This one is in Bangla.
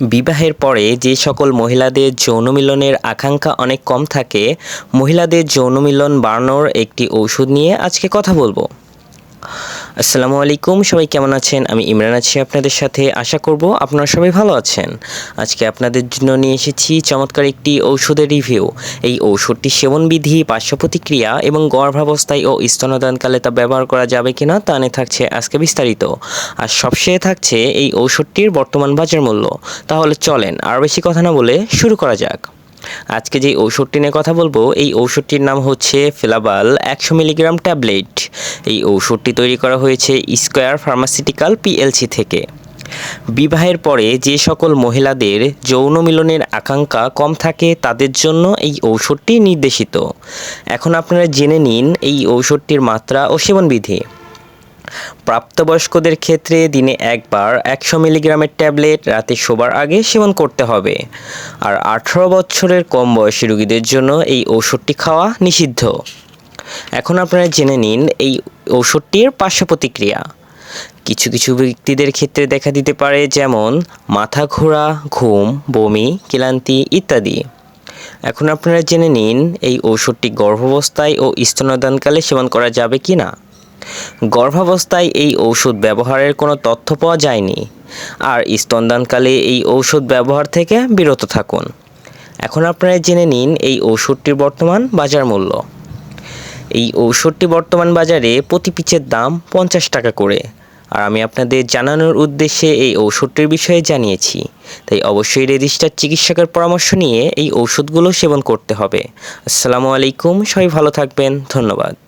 বিবাহের পরে যে সকল মহিলাদের যৌনমিলনের আকাঙ্ক্ষা অনেক কম থাকে, মহিলাদের যৌনমিলন বাড়ানোর একটি ঔষধ নিয়ে আজকে কথা বলব। আসসালামু আলাইকুম, সবাই কেমন আছেন? আমি ইমরান আছি আপনাদের সাথে। আশা করব আপনারা সবাই ভালো আছেন। আজকে আপনাদের জন্য নিয়ে এসেছি চমৎকার একটি ঔষধের রিভিউ এই ঔষধটি সেবনবিধি পার্শ্ব প্রতিক্রিয়া এবং গর্ভাবস্থায় ও স্তনদানকালে তা ব্যবহার করা যাবে কিনা তা নিয়ে থাকছে আজকে বিস্তারিত। আর সবশেষে থাকছে এই ঔষধটির বর্তমান বাজার মূল্য। তাহলে চলেন আর বেশি কথা না বলে শুরু করা যাক। আজকে যে ঔষধটি নিয়ে কথা বলব, এই ঔষধটির নাম হচ্ছে ফিলাবাল একশো মিলিগ্রাম ট্যাবলেট। এই ঔষধটি তৈরি করা হয়েছে স্কোয়ার ফার্মাসিউটিক্যাল পিএলসি থেকে। বিবাহের পরে যে সকল মহিলাদের যৌন মিলনের আকাঙ্ক্ষা কম থাকে, তাদের জন্য এই ঔষধটি নির্দেশিত। এখন আপনারা জেনে নিন এই ঔষধটির মাত্রা ও সেবনবিধি। প্রাপ্তবয়স্কদের ক্ষেত্রে দিনে একবার একশো মিলিগ্রামের ট্যাবলেট রাতে শোবার আগে সেবন করতে হবে। আর আঠারো বছরের কম বয়সী রোগীদের জন্য এই ঔষধটি খাওয়া নিষিদ্ধ। এখন আপনারা জেনে নিন এই ঔষধটির পার্শ্ব প্রতিক্রিয়া। কিছু কিছু ব্যক্তিদের ক্ষেত্রে দেখা দিতে পারে যেমন মাথা ঘোরা, ঘুম, বমি, ক্লান্তি ইত্যাদি। এখন আপনারা জেনে নিন এই ঔষধটি গর্ভাবস্থায় ও স্তনদানকালে সেবন করা যাবে কি না গর্ভাবস্থায় এই ঔষধ ব্যবহারের কোনো তথ্য পাওয়া যায়নি। আর স্তনদানকালে এই ঔষধ ব্যবহার থেকে বিরত থাকুন। এখন আপনারা জেনে নিন এই ঔষধটির বর্তমান বাজার মূল্য। এই ঔষধটি বর্তমান বাজারে প্রতি পিচের দাম পঞ্চাশ টাকা করে। আর আমি আপনাদের জানানোর উদ্দেশ্যে এই ঔষধটির বিষয়ে জানিয়েছি। তাই অবশ্যই রেজিস্টার চিকিৎসকের পরামর্শ নিয়ে এই ঔষধগুলো সেবন করতে হবে। আসসালামু আলাইকুম, সবাই ভালো থাকবেন, ধন্যবাদ।